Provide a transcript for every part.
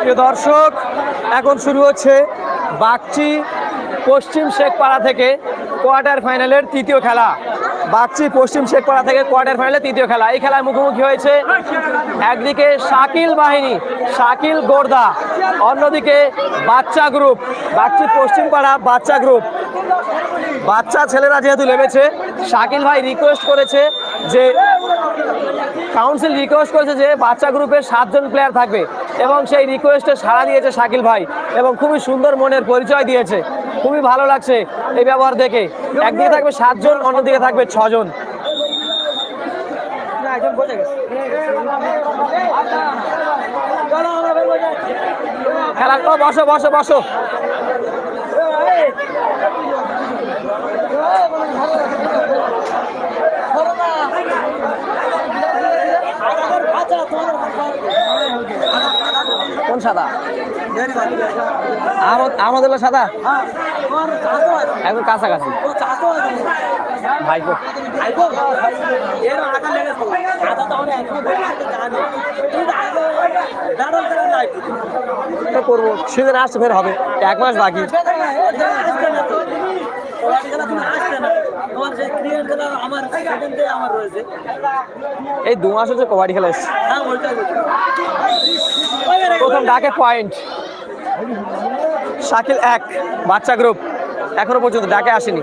প্রিয় দর্শক, এখন শুরু হচ্ছে বাগচি পশ্চিম শেখপাড়া থেকে কোয়ার্টার ফাইনালের তৃতীয় খেলা। বাগচি পশ্চিম শেখপাড়া থেকে কোয়ার্টার ফাইনালের তৃতীয় খেলা। এই খেলায় মুখোমুখি হয়েছে একদিকে শাকিল বাহিনী, শাকিল গোর্দা, অন্যদিকে বাচ্চা গ্রুপ বাগচি পশ্চিমপাড়া বাচ্চা গ্রুপ বাচ্চা ছেলেরা যেহেতু নেমেছে, শাকিল ভাই রিকোয়েস্ট করেছে যে কাউন্সিল রিকোয়েস্ট করেছে যে বাচ্চা গ্রুপের সাতজন প্লেয়ার থাকবে এবং সেই রিকোয়েস্টে সাড়া দিয়েছে শাকিল ভাই এবং খুবই সুন্দর মনের পরিচয় দিয়েছে। খুবই ভালো লাগছে এই ব্যবহার দেখে। একদিকে থাকবে সাতজন, অন্যদিকে থাকবে ছজন। খেলা বসো বসো বসো। কোন সাদা? আহমদুল্লাহ সাদা? একদম কাছাকাছি। করব। সিজন আসছে ফের হবে। এক মাস বাকি। এই দু মাস হচ্ছে কবাডি খেলা এসছে। প্রথম ডাকে পয়েন্ট শাকিল এক বাচ্চা গ্রুপ এখনও পর্যন্ত ডাকে আসেনি।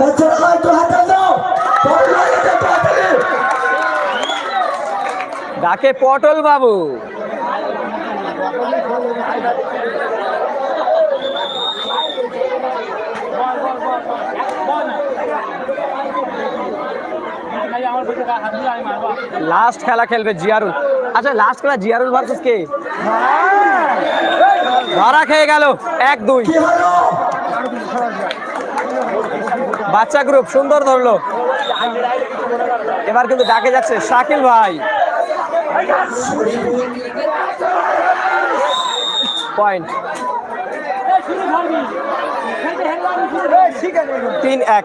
বাচ্চারা একটু হাতে দাও ডাকে পটল বাবু। লাস্ট খেলা খেলবে জিয়ারুল। আচ্ছা লাস্ট খেলা জিয়ারুল ভার্সেস কে? ধরা খেয়ে গেল এক দুই। বাচ্চা গ্রুপ সুন্দর ধরলো। এবার কিন্তু ডাকে যাচ্ছে শাকিল ভাই। পয়েন্ট তিন এক।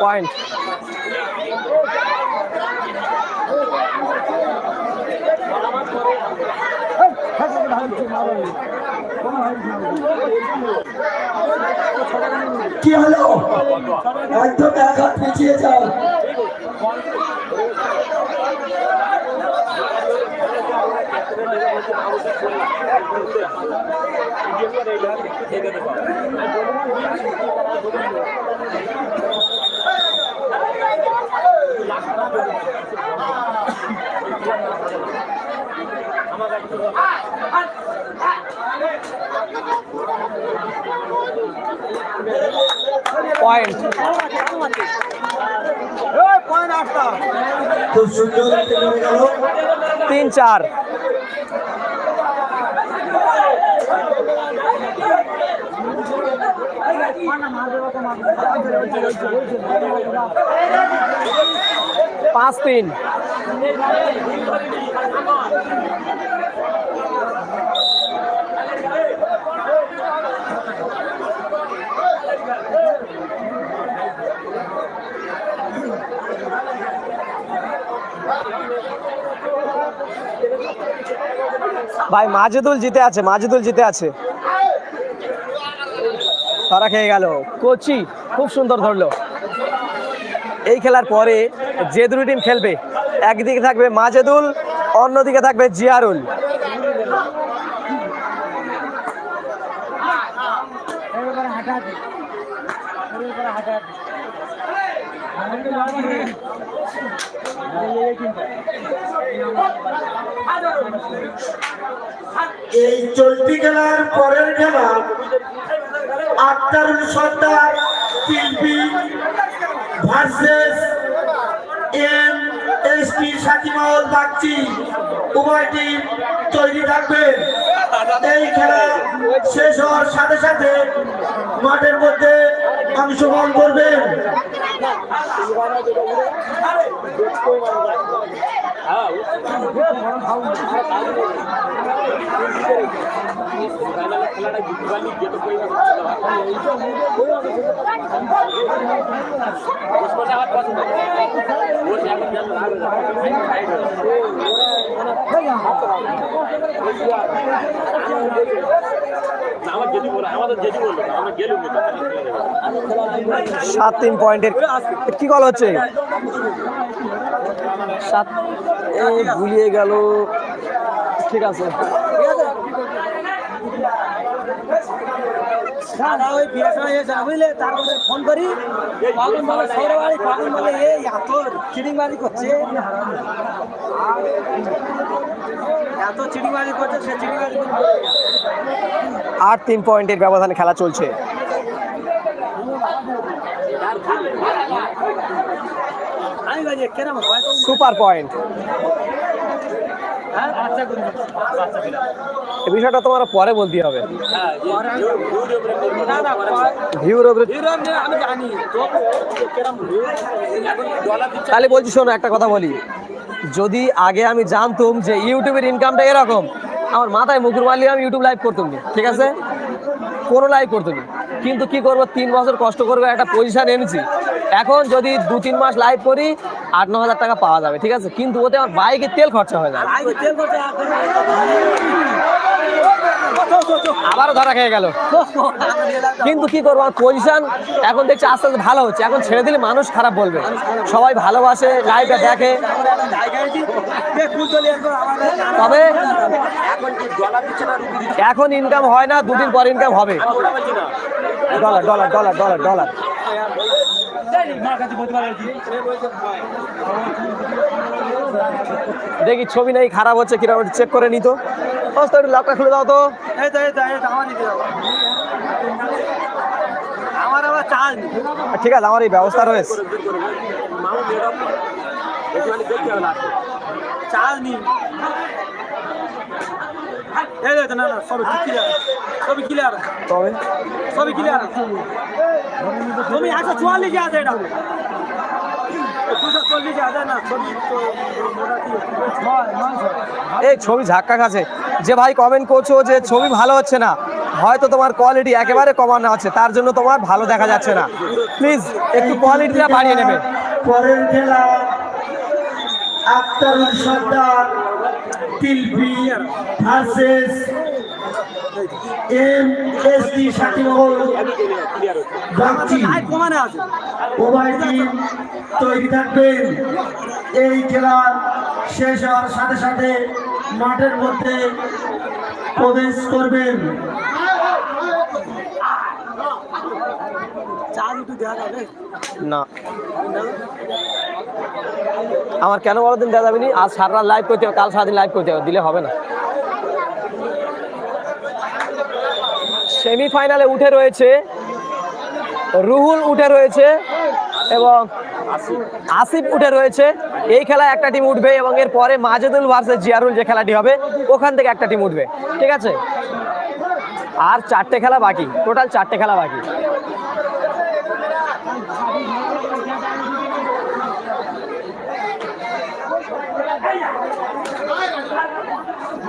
পয়েন্ট কি হলো? একদম এক হাত পিছিয়ে যাও। পয়েন্ট খুব সুন্দর তিন চার। পাঁচ তিন। ভাই মাজেদুল জিতে আছে মাজেদুল জিতে আছে। তারা খেয়ে গেল। কোচি খুব সুন্দর ধরলো। এই খেলার পরে যে দুটি টিম খেলবে। একদিকে থাকবে মাজেদুল অন্যদিকে থাকবে জিয়ারুল। এই চলতি খেলার পরের খেলা আক্তারুল সর্দার শিল্পী ভার্সেস এম, এস পি সাকিমল বাগচি, উভয় টিম তৈরি থাকবে। এই খেলা শেষ হওয়ার সাথে সাথে মাঠের মধ্যে অংশগ্রহণ করবেন। সাত তিন পয়েন্টের কি কল হচ্ছে? সাত এই ভুলিয়ে গেল। ঠিক আছে। ওই বুঝলে ফোন করি। বলে বলে এত করছে। এত করছে, সে আট তিন পয়েন্টের ব্যবধানে খেলা চলছে আমি বাজি কেরম হয় সুপার পয়েন্ট। হ্যাঁ এই বিষয়টা তোমার পরে বলতে হবে। ভিউর উপরে তাহলে বলছি শোনো একটা কথা বলি। যদি আগে আমি জানতুম যে ইউটিউবের ইনকামটা এরকম আমার মাথায় মুকুর মারলে আমি ইউটিউব লাইভ করতাম না ঠিক আছে? কোনো লাইভ করতাম না। কিন্তু কি করব? তিন বছর কষ্ট করব একটা পজিশন এনেছি। এখন যদি দু, তিন মাস লাইভ করি, আট ন হাজার টাকা পাওয়া যাবে, ঠিক আছে? কিন্তু ওতে আমার বাইকের তেল খরচা হয়ে যাবে। আবারও ধরা খেয়ে গেল। কিন্তু কি করব? আমার পজিশন এখন দেখছি আস্তে আস্তে ভালো হচ্ছে। এখন ছেড়ে দিলে মানুষ খারাপ বলবে। সবাই ভালোবাসে লাইভটা দেখে। তবে এখন ইনকাম হয় না, দুদিন পর ইনকাম হবে। Dollar dollar dollar dollar dollar. দেখি ছবি নেই খারাপ হচ্ছে কীরকম চেক করে নিত একটু লকটা খুলে দাও তো। নেই ঠিক আছে আমার এই ব্যবস্থা রয়েছে। চার্জ নেই না না সবই ক্লিয়ার সবই ক্লিয়ার তবে? সবই ক্লিয়ার তুমি একশো চুয়াল্লিশে আছে এটা। দুশো চল্লিশে ছবি তো এই ছবি ঝাক্কা খাচ্ছে। যে ভাই কমেন্ট করছ যে ছবি ভালো হচ্ছে না হয়তো তোমার কোয়ালিটি একেবারে কমানো আছে তার জন্য তোমার ভালো দেখা যাচ্ছে না। প্লিজ একটু কোয়ালিটিটা বাড়িয়ে নেবে। পরের খেলা Aktarul Sardar. Versus M S D সাকিমল Bagchi তৈরি থাকবেন। এই শেষ হওয়ার সাথে সাথে মাঠের মধ্যে প্রবেশ করবেন চার্জ একটু দেওয়া যাবে না। আমার কেন বলো দিন দেওয়া যাবে আজ সারা লাইভ করতে হবে, কাল সারাদিন লাইভ করতে হবে, দিলে হবে না। সেমিফাইনালে উঠে রয়েছে, রুহুল উঠে রয়েছে এবং আসিফ উঠে রয়েছে। এই খেলায় একটা টিম উঠবে এবং এর পরে মাজেদুল ভার্সেস জিয়ারুল যে খেলাটি হবে, ওখান থেকে একটা টিম উঠবে। ঠিক আছে? আর চারটে খেলা বাকি টোটাল চারটে খেলা বাকি।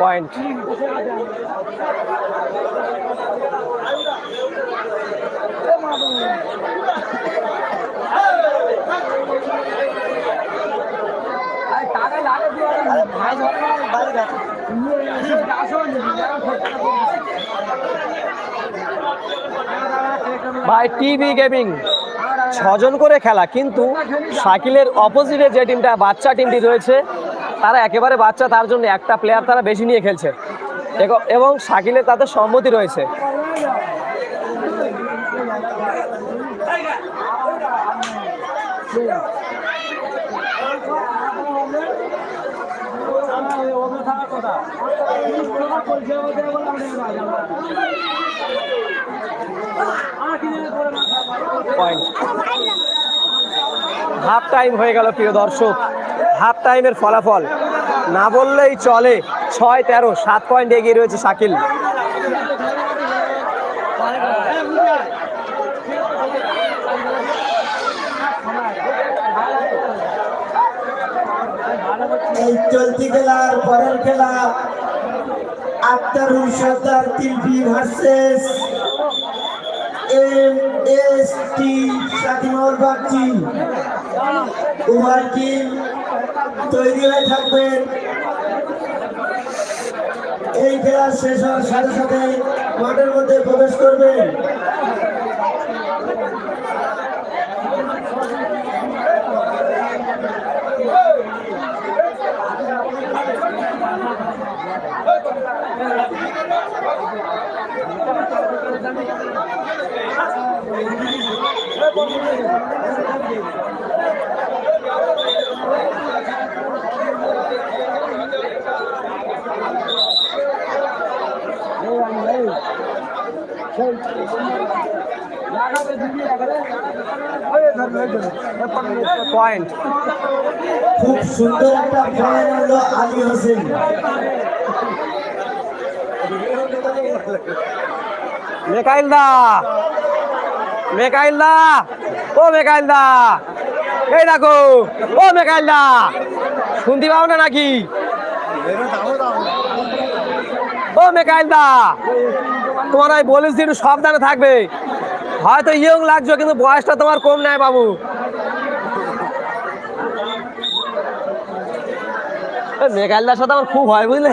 পয়েন্ট ভাই টিভি গেমিং। ছজন করে খেলা, কিন্তু শাকিলের অপোজিটে যে টিমটা বাচ্চা টিমটি রয়েছে, তারা একেবারে বাচ্চা, তার জন্য একটা প্লেয়ার তারা বেশি নিয়ে খেলছে। এবং শাকিলের তাদের সম্মতি রয়েছে। পয়েন্ট হাফ টাইম হয়ে গেল প্রিয় দর্শক। হাফ টাইমের ফলাফল। না বললেই চলে। ছয় তেরো সাত পয়েন্ট এগিয়ে রয়েছে শাকিল। চলতি খেলার পরের খেলা আক্তারুল সর্দার তিলপি ভার্সেস এম এস টি সাকিমল বাগচি উভয় টিম তৈরি হয়ে থাকবেন এই খেলা শেষ হওয়ার সাথে সাথে মাঠের মধ্যে প্রবেশ করবেন পয়েন্ট খুব সুন্দর একটা পয়েন্ট হলো আলী হোসেন। মেকাইল দা। মেকাইল দা ও মেকাইল দা এই দেখো, ও মেকাইল দা শুনতে পাও না নাকি? ও মেকাইল দা তোমার আমি বলেছি একটু সাবধানে থাকবে। হয়তো ইয়ং লাগছো, কিন্তু বয়সটা তোমার কম নাই বাবু। মেকাইলদার সাথে আমার খুব হয় বুঝলে?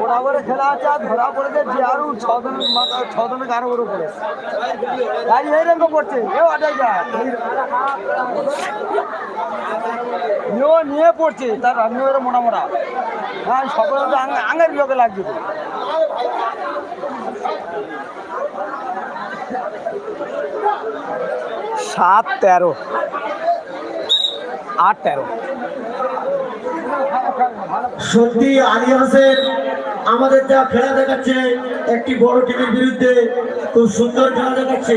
বরাবরে খেলা আছে, আর ধরা পড়েছে যে আরও ছজনের মাথা ছজনের গরু পড়ে গাড়ি এই রকম করছে, এ আটাই যা। নিয়েও নিয়ে পড়ছে, তার রান্নার মোটা মোটা। হ্যাঁ সকলে তো আঙের লোকে লাগছে সাত তেরো। আট তেরো। সত্যি আলী হোসেন আমাদের যা খেলা দেখাচ্ছে, একটি বড় টিমের বিরুদ্ধে খুব সুন্দর খেলা দেখাচ্ছে।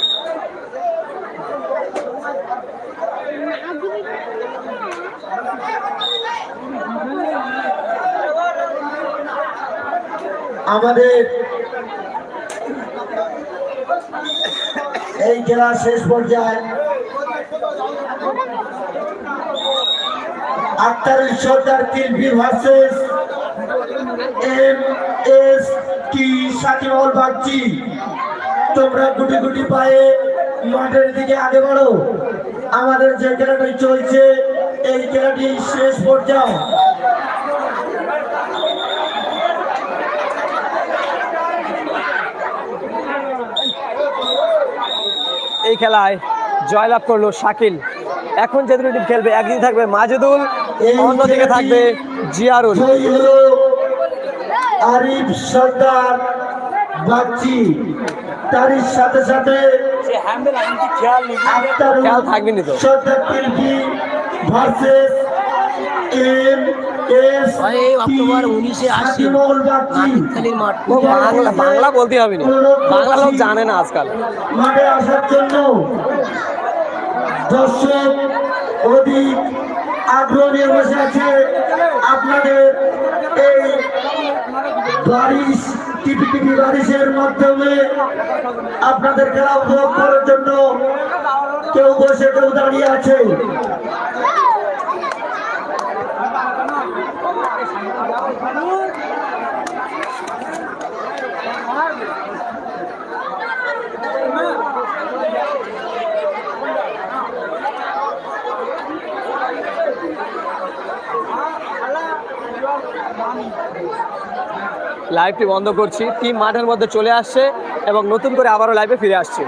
আমাদের এই খেলা শেষ পর্যায়ে Aktar Sardar Kilby versus M S T Sakibul Bagchi. তোমরা গুটি গুটি পায়ে মাঠের দিকে আগে বাড়ো। আমাদের যে খেলাটি চলছে, এই খেলাটি শেষ পর্যায়ে। এই খেলায় জয়লাভ করল শাকিল এখন যে দুটি টিম খেলবে একদিন থাকবে মাজেদুল অন্যদিকে থাকবে জিয়ারুল আরিফ সর্দার বাগচি তারই সাথে সাথে খেয়াল থাকবেনি তো। Sardar versus M S October 19 এ আসছে। সাকিবুল মাঠ বাংলা বাংলা বলতে হবে না। বাংলা লোক জানে না আজকাল। মাঠে আসার জন্য দর্শক অধিক আগ্রহ নিয়ে বসে আছে আপনাদের এই বারিশ টিপি টিপি বারিশের মাধ্যমে আপনাদের খেলা উপভোগ করার জন্য কেউ বসে কেউ দাঁড়িয়ে আছে। লাইভটি বন্ধ করছি। টিম মাঠের মধ্যে চলে আসছে এবং নতুন করে আবারও লাইভে ফিরে আসছে।